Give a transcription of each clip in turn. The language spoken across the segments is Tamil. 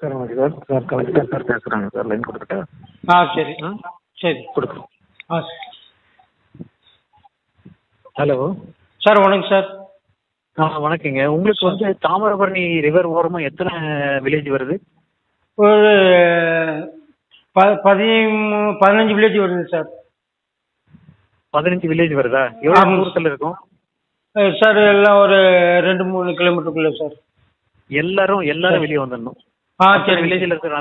சார் வணக்கம் சார். சார் கலெக்டர் சார் பேசுகிறாங்க சார். லைன் கொடுத்துட்டா? ஆ சரி. ஆ? சரி. கொடுக்குறோம் ஆ ஹலோ. சார் வணக்கம் சார். ஆ வணக்கங்க. உங்களுக்கு வந்து தாமிரபரணி ரிவர் ஓரமாக எத்தனை வில்லேஜ் வருது? ஒரு ப பதிமூ பதினஞ்சு வில்லேஜ் வருது சார். பதினஞ்சு வில்லேஜ் வருதா? எவ்வளோ. தூரத்தில் இருக்கும்? சார் எல்லாம் ஒரு ரெண்டு மூணு கிலோமீட்டருக்குள்ள சார். எல்லாரும் எல்லாரும் வெளியே வந்துடணும். ஆ சரி. வில்லேஜில் இருக்கிற.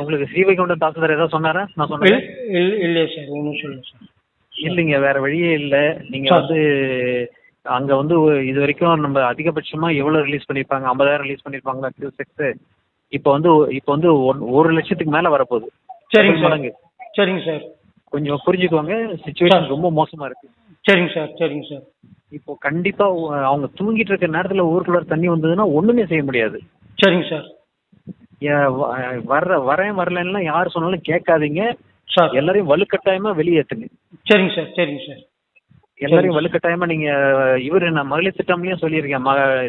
உங்களுக்கு ஸ்ரீவைகுண்டம் தாசில்தார் ஏதாவது சொன்னாரா? நான் சொன்னேன். இல்- இல்- இல்லையே சார். ஒன்றும் சொல்லுங்க சார். இல்லைங்க வேற வழியே இல்லை. நீங்க சார். வந்து அங்க வந்து இது வரைக்கும் நம்ம அதிகபட்சமா எவ்வளவு ரிலீஸ் பண்ணிருப்பாங்க? ஐம்பதாயிரம் ரிலீஸ் பண்ணிருப்பாங்களா? கியூ செக்ஸ் இப்போ வந்து இப்போ வந்து ஒன்- ஒரு லட்சத்துக்கு மேல வரப்போகுது. சரிங்க மடங்கு சரிங்க சார். கொஞ்சம் புரிஞ்சுக்கோங்க. சுச்சுவேஷன் ரொம்ப மோசமா இருக்கு. சரிங்க சார் சரிங்க சார். இப்போ கண்டிப்பா ஒ- அவங்க தூங்கிட்டு இருக்க நேரத்துல ஊருக்குள்ள தண்ணி வந்ததுன்னா ஒண்ணுமே செய்ய முடியாது. சரிங்க சார். வர்ற வரேன் வரலன்னா யார் சொன்னாலும் கேட்காதீங்க. எல்லாரையும் வலுக்கட்டாயமா வெளியேற்றுங்க சரிங்க சார் சரிங்க சார். எல்லாரையும் வலுக்கட்டாயமா நீங்க இவரு நான் மகளிர் திட்டம்லயும் சொல்லியிருக்கேன்.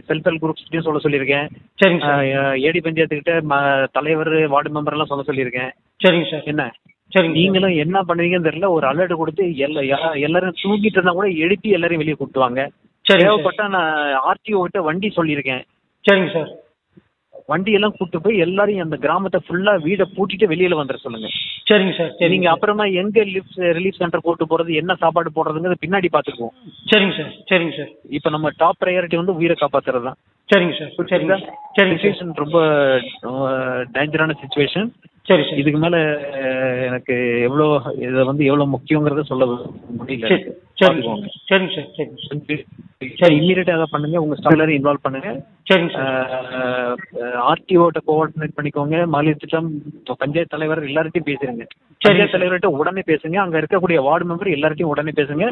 செல்ஃப் ஹெல்ப் குரூப்ஸ்லயும் சொல்ல சொல்லியிருக்கேன். சரிங்க சார். ஆஹ் ஏடி பஞ்சாயத்துக்கிட்ட ம தலைவர் வார்டு மெம்பர் எல்லாம் சொல்ல சொல்லியிருக்கேன். சரிங்க சார். என்ன? சார். நீங்களும் என்ன பண்ணுவீங்கன்னு தெரியல ஒரு அலர்ட் கொடுத்து எல்லா எல்லாரும் தூங்கிட்டு இருந்தா கூட எழுப்பி எல்லாரையும் வெளியே சார். தேவைப்பட்டா நான் ஆர்டிஓ கிட்ட வண்டி சொல்லியிருக்கேன். சரிங்க சார். வண்டி எல்லாம் கூட்டு போய் எல்லாரையும் அந்த கிராமத்தை ஃபுல்லா வீடை பூட்டிட்டு வெளியில வந்துட சொல்லுங்க. சரிங்க சார் நீங்க அப்புறமா எங்க லிஃப்ட் ரிலீஃப் சென்டர் போட்டு போறது என்ன சாப்பாடு போடுறதுங்கிறது பின்னாடி பாத்துக்குவோம் சரிங்க சார் சரிங்க சார். இப்ப நம்ம டாப் ப்ரையாரிட்டி வந்து உயிரை காப்பாத்துறது தான். சரிங்க சார் சரிங்க சார். சரிங்க சுச்சுவேஷன் ரொம்ப டேஞ்சரான சுச்சுவேஷன் சரி சார். இதுக்கு மேல எனக்கு எவ்வளோ இதை வந்து எவ்வளவு முக்கியங்கிறத சொல்ல முடியல. சார் சரிங்க சார் சரிங்க சார் சரி இம்மீடியட்டா அதை பண்ணுங்க. உங்க ஸ்டாஃப் எல்லாரும் இன்வால்வ் பண்ணுங்க. சரிங்க சார் ஆர்டிஓட்ட கோஆர்டினேட் பண்ணிக்கோங்க. மகளிர் திட்டம் பஞ்சாயத்து தலைவர் எல்லார்ட்டையும் பேசுறீங்க சரி. பஞ்சாயத்து தலைவர்கிட்ட உடனே பேசுங்க. அங்க இருக்கக்கூடிய வார்டு மெம்பர் எல்லார்ட்டையும் உடனே பேசுங்க.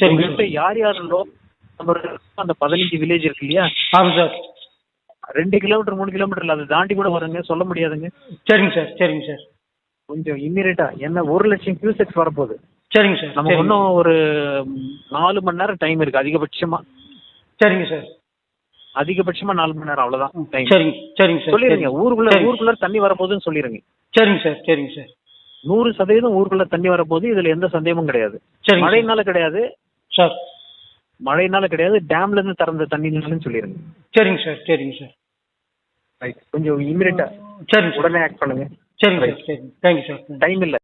சரிங்க. உங்ககிட்ட யார் யார் லோ அந்த பதினஞ்சு வில்லேஜ் இருக்கு இல்லையா? ஆமாம் சார் ரெண்டு கிலோமீட்டர் மூணு கிலோமீட்டர் அதை தாண்டி கூட வருங்க. சொல்ல முடியாதுங்க. சரிங்க சார் சரிங்க சார் கொஞ்சம் இம்மீடியட்டா என்ன ஒரு லட்சம் கியூசெக்ஸ் வரப்போகுது. சரிங்க சார் நமக்கு. இன்னும் ஒரு நாலு மணி நேரம் டைம் இருக்கு அதிகபட்சமா. சரிங்க சார். அதிகபட்சமா நாலு மணி நேரம் அவ்வளவுதான் டைம் சரிங்க சரிங்க சார் சொல்லிருங்க ஊருக்குள்ள. ஊருக்குள்ள தண்ணி வரப்போகுதுன்னு சொல்லிருங்க. சரிங்க சார் சரிங்க சார். நூறு சதவீதம் ஊருக்குள்ள தண்ணி வரப்போகுது இதுல எந்த சந்தேகமும் கிடையாது. சார். மழைனால கிடையாது. சார். மழைனால கிடையாது டேம்ல இருந்து திறந்த தண்ணினாலும் சொல்லிருங்க. சரிங்க சார் சரிங்க சார். ரைட் கொஞ்சம் இம்மீடியட்டா சரிங்க சார். உடனே ஆக்ட் பண்ணுங்க. சரிங்க சார் சரிங்க. தேங்க்யூ சார் டைம் இல்ல.